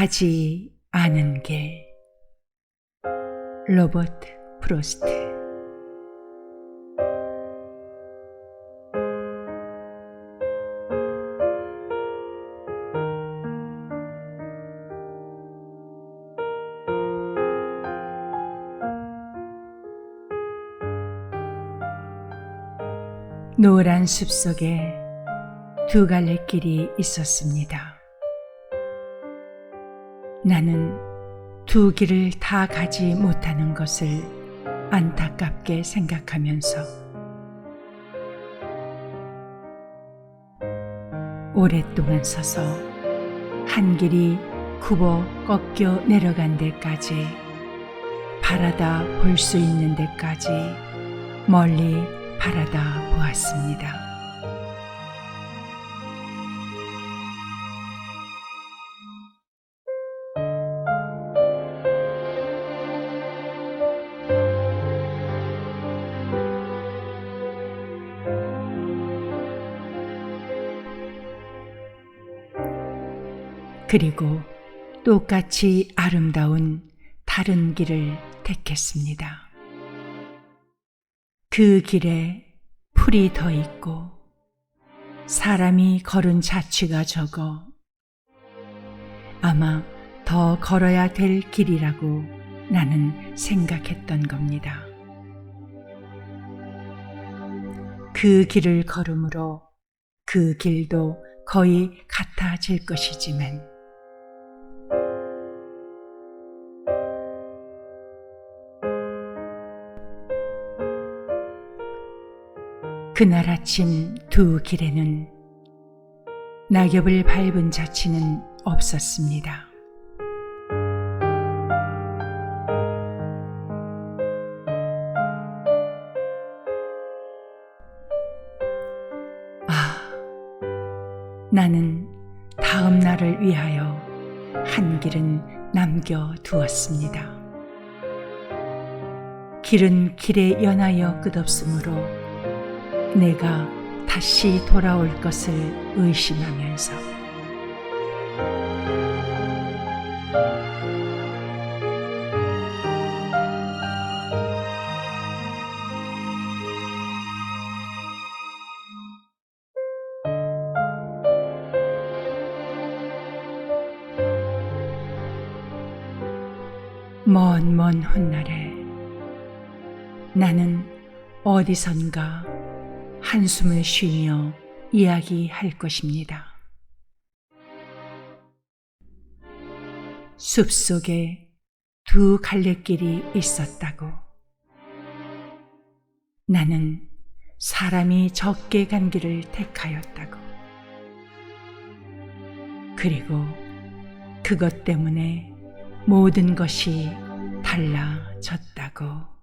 가지 않은 길 로버트 프로스트 노란 숲 속에 두 갈래 길이 있었습니다. 나는 두 길을 다 가지 못하는 것을 안타깝게 생각하면서 오랫동안 서서 한 길이 굽어 꺾여 내려간 데까지 바라다 볼 수 있는 데까지 멀리 바라다 보았습니다. 그리고 똑같이 아름다운 다른 길을 택했습니다. 그 길에 풀이 더 있고 사람이 걸은 자취가 적어 아마 더 걸어야 될 길이라고 나는 생각했던 겁니다. 그 길을 걸음으로 그 길도 거의 같아질 것이지만 그날 아침 두 길에는 낙엽을 밟은 자취는 없었습니다. 아, 나는 다음 날을 위하여 한 길은 남겨두었습니다. 길은 길에 연하여 끝없으므로 내가 다시 돌아올 것을 의심하면서. 먼 먼 훗날에 나는 어디선가 한숨을 쉬며 이야기할 것입니다. 숲 속에 두 갈래길이 있었다고. 나는 사람이 적게 간 길을 택하였다고. 그리고 그것 때문에 모든 것이 달라졌다고.